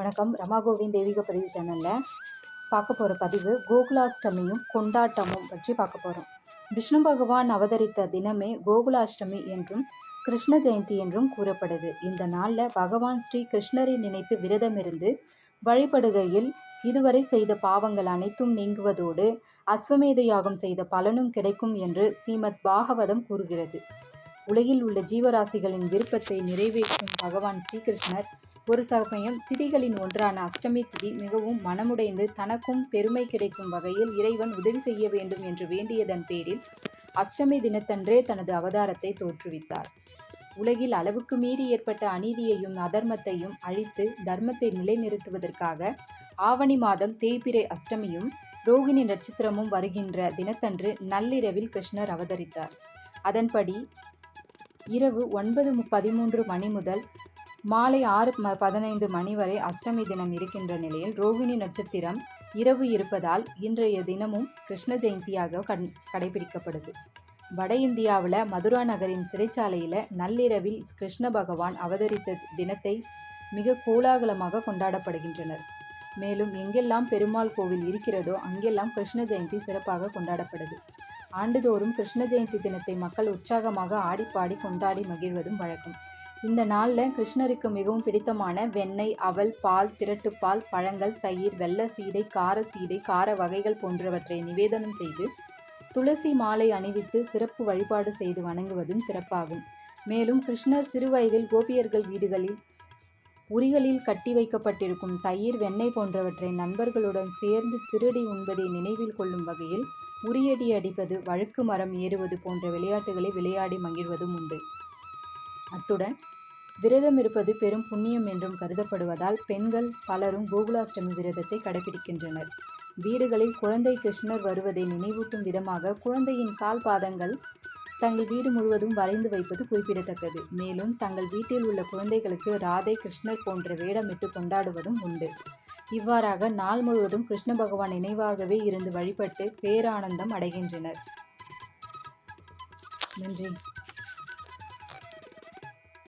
வணக்கம். ரமா கோவிந்த் தெய்வீக பதிவு சேனலில் பார்க்க போகிற பதிவு கோகுலாஷ்டமியும் கொண்டாட்டமும் பற்றி பார்க்க போகிறோம் விஷ்ணு பகவான் அவதரித்த தினமே கோகுலாஷ்டமி என்றும் கிருஷ்ண ஜெயந்தி என்றும் கூறப்படுது. இந்த நாளில் பகவான் ஸ்ரீ கிருஷ்ணரை நினைத்து விரதமிருந்து வழிபடுகையில் இதுவரை செய்த பாவங்கள் அனைத்தும் நீங்குவதோடு அஸ்வமேத யாகம் செய்த பலனும் கிடைக்கும் என்று ஸ்ரீமத் பாகவதம் கூறுகிறது. உலகில் உள்ள ஜீவராசிகளின் விருப்பத்தை நிறைவேற்றும் பகவான் ஸ்ரீகிருஷ்ணர் ஒரு சமயம் திதிகளின் ஒன்றான அஷ்டமி திதி மிகவும் மனமுடைந்து தனக்கும் பெருமை கிடைக்கும் வகையில் இறைவன் உதவி செய்ய வேண்டும் என்று வேண்டியதன் பேரில் அஷ்டமி தினத்தன்றே தனது அவதாரத்தை தோற்றுவித்தார். உலகில் அளவுக்கு மீறி ஏற்பட்ட அநீதியையும் அதர்மத்தையும் அழித்து தர்மத்தை நிலைநிறுத்துவதற்காக ஆவணி மாதம் தேய்பிரை அஷ்டமியும் ரோகிணி நட்சத்திரமும் வருகின்ற தினத்தன்று நள்ளிரவில் கிருஷ்ணர் அவதரித்தார். அதன்படி இரவு ஒன்பது பதிமூன்று மணி முதல் மாலை ஆறு பதினைந்து மணி வரை அஷ்டமி தினம் இருக்கின்ற நிலையில் ரோகிணி நட்சத்திரம் இரவு இருப்பதால் இன்றைய தினமும் கிருஷ்ண ஜெயந்தியாக கண் கடைபிடிக்கப்படுது. வட இந்தியாவில் மதுரா நகரின் சிறைச்சாலையில் நள்ளிரவில் கிருஷ்ண பகவான் அவதரித்த தினத்தை மிக கோலாகலமாக கொண்டாடப்படுகின்றனர். மேலும் எங்கெல்லாம் பெருமாள் கோவில் இருக்கிறதோ அங்கெல்லாம் கிருஷ்ண ஜெயந்தி சிறப்பாக கொண்டாடப்படுது. ஆண்டுதோறும் கிருஷ்ண ஜெயந்தி தினத்தை மக்கள் உற்சாகமாக ஆடிப்பாடி கொண்டாடி மகிழ்வதும் வழக்கம். இந்த நாளில் கிருஷ்ணருக்கு மிகவும் பிடித்தமான வெண்ணெய் அவல் பால் திரட்டுப்பால் பழங்கள் தயிர் வெள்ள சீடை கார சீடை கார வகைகள் போன்றவற்றை நிவேதனம் செய்து துளசி மாலை அணிவித்து சிறப்பு வழிபாடு செய்து வணங்குவதும் சிறப்பாகும். மேலும் கிருஷ்ணர் சிறுவயதில் கோபியர்கள் வீடுகளில் உரிகளில் கட்டி வைக்கப்பட்டிருக்கும் தயிர் வெண்ணெய் போன்றவற்றை நண்பர்களுடன் சேர்ந்து திருடி உண்பதை நினைவில் கொள்ளும் வகையில் உரியடி அடிப்பது வழுக்கு மரம் ஏறுவது போன்ற விளையாட்டுகளை விளையாடி மகிழ்வதும் உண்டு. அத்துடன் விரதம் இருப்பது பெரும் புண்ணியம் என்றும் கருதப்படுவதால் பெண்கள் பலரும் கோகுலாஷ்டமி விரதத்தை கடைபிடிக்கின்றனர். வீடுகளில் குழந்தை கிருஷ்ணர் வருவதை நினைவூட்டும் விதமாக குழந்தையின் கால் பாதங்கள் தங்கள் வீடு முழுவதும் வரைந்து வைப்பது குறிப்பிடத்தக்கது. மேலும் தங்கள் வீட்டில் உள்ள குழந்தைகளுக்கு ராதை கிருஷ்ணர் போன்ற வேடமிட்டு கொண்டாடுவதும் உண்டு. இவ்வாறாக நாள் முழுவதும் கிருஷ்ண பகவான் நினைவாகவே இருந்து வழிபட்டு பேரானந்தம் அடைகின்றனர். நன்றி.